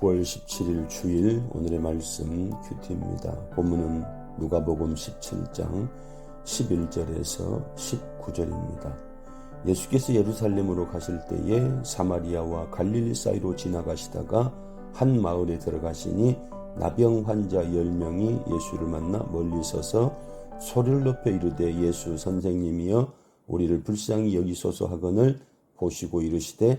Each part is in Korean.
9월 17일 주일 오늘의 말씀 큐티입니다. 본문은 누가복음 17장 11절에서 19절입니다. 예수께서 예루살렘으로 가실 때에 사마리아와 갈릴리 사이로 지나가시다가 한 마을에 들어가시니 나병 환자 10명이 예수를 만나 멀리 서서 소리를 높여 이르되 예수 선생님이여 우리를 불쌍히 여기소서 하거늘 보시고 이르시되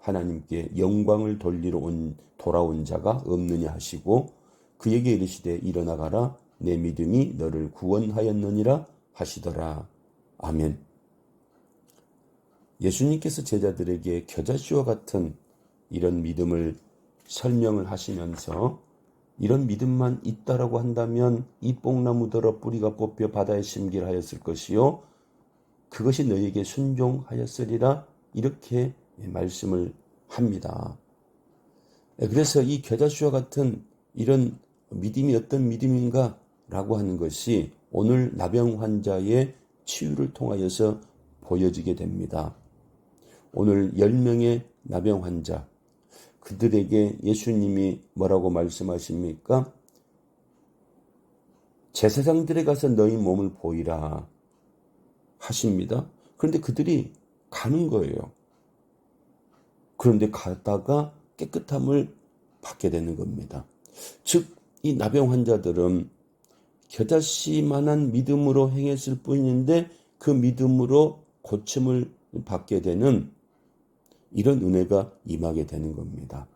하나님께 영광을 돌리러 온 돌아온 자가 없느냐 하시고 그에게 이르시되 일어나가라 내 믿음이 너를 구원하였느니라 하시더라 아멘. 예수님께서 제자들에게 겨자씨와 같은 이런 믿음을 설명을 하시면서 이런 믿음만 있다라고 한다면 이 뽕나무더러 뿌리가 뽑혀 바다에 심길하였을 것이요 그것이 너에게 순종하였으리라 이렇게 말씀을 합니다. 그래서 이 겨자씨와 같은 이런 믿음이 어떤 믿음인가 라고 하는 것이 오늘 나병 환자의 치유를 통하여서 보여지게 됩니다. 오늘 10명의 나병 환자, 그들에게 예수님이 뭐라고 말씀하십니까? 제사장들에 가서 너희 몸을 보이라 하십니다. 그런데 그들이 가는 거예요. 그런데 가다가 깨끗함을 받게 되는 겁니다. 즉, 이 나병 환자들은 겨자씨만한 믿음으로 행했을 뿐인데 그 믿음으로 고침을 받게 되는 이런 은혜가 임하게 되는 겁니다.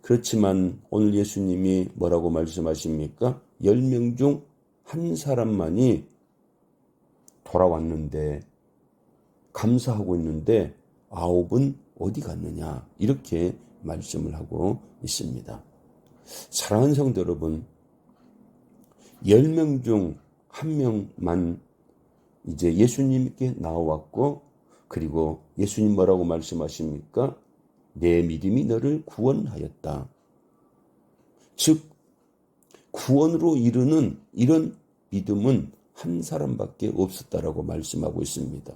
그렇지만 오늘 예수님이 뭐라고 말씀하십니까? 10명 중 한 사람만이 돌아왔는데 감사하고 있는데 아홉은 어디 갔느냐 이렇게 말씀을 하고 있습니다. 사랑하는 성도 여러분 10명 중 한 명만 이제 예수님께 나와왔고 그리고 예수님 뭐라고 말씀하십니까? 내 믿음이 너를 구원하였다. 즉 구원으로 이르는 이런 믿음은 한 사람밖에 없었다라고 말씀하고 있습니다.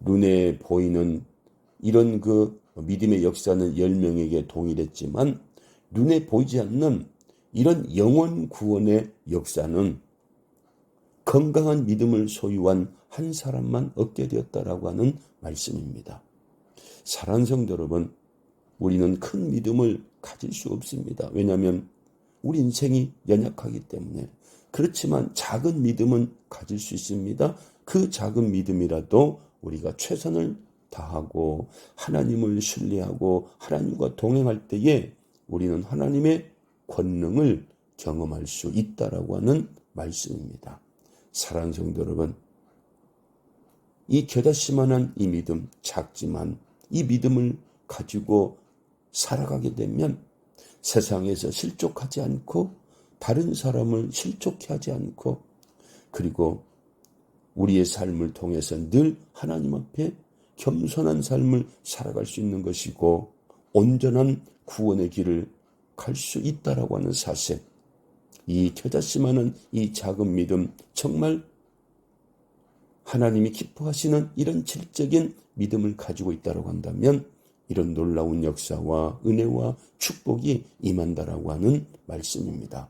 눈에 보이는 이런 그 믿음의 역사는 10명에게 동일했지만 눈에 보이지 않는 이런 영원 구원의 역사는 건강한 믿음을 소유한 한 사람만 얻게 되었다라고 하는 말씀입니다. 사랑하는 성도 여러분, 우리는 큰 믿음을 가질 수 없습니다. 왜냐하면 우리 인생이 연약하기 때문에 그렇지만 작은 믿음은 가질 수 있습니다. 그 작은 믿음이라도 우리가 최선을 다하고 하나님을 신뢰하고 하나님과 동행할 때에 우리는 하나님의 권능을 경험할 수 있다라고 하는 말씀입니다. 사랑하는 성도 여러분, 이 겨자씨만한 이 믿음 작지만 이 믿음을 가지고 살아가게 되면 세상에서 실족하지 않고 다른 사람을 실족해 하지 않고 그리고 우리의 삶을 통해서 늘 하나님 앞에 겸손한 삶을 살아갈 수 있는 것이고 온전한 구원의 길을 갈 수 있다라고 하는 사실. 이 겨자씨만한 이 작은 믿음 정말 하나님이 기뻐하시는 이런 질적인 믿음을 가지고 있다고 한다면 이런 놀라운 역사와 은혜와 축복이 임한다라고 하는 말씀입니다.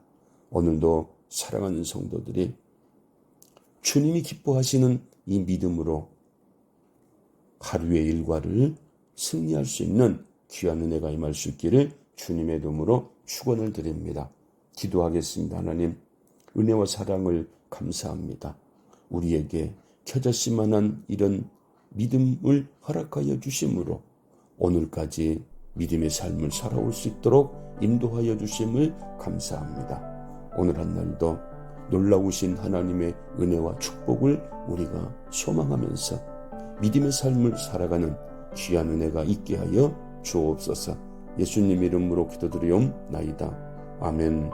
오늘도 사랑하는 성도들이 주님이 기뻐하시는 이 믿음으로 하루의 일과를 승리할 수 있는 귀한 은혜가 임할 수 있기를 주님의 도움으로 축원을 드립니다. 기도하겠습니다. 하나님 은혜와 사랑을 감사합니다. 우리에게 켜졌을만한 이런 믿음을 허락하여 주심으로 오늘까지 믿음의 삶을 살아올 수 있도록 인도하여 주심을 감사합니다. 오늘 한 날도 놀라우신 하나님의 은혜와 축복을 우리가 소망하면서 믿음의 삶을 살아가는 귀한 은혜가 있게 하여 주옵소서. 예수님 이름으로 기도드리옵나이다. 아멘.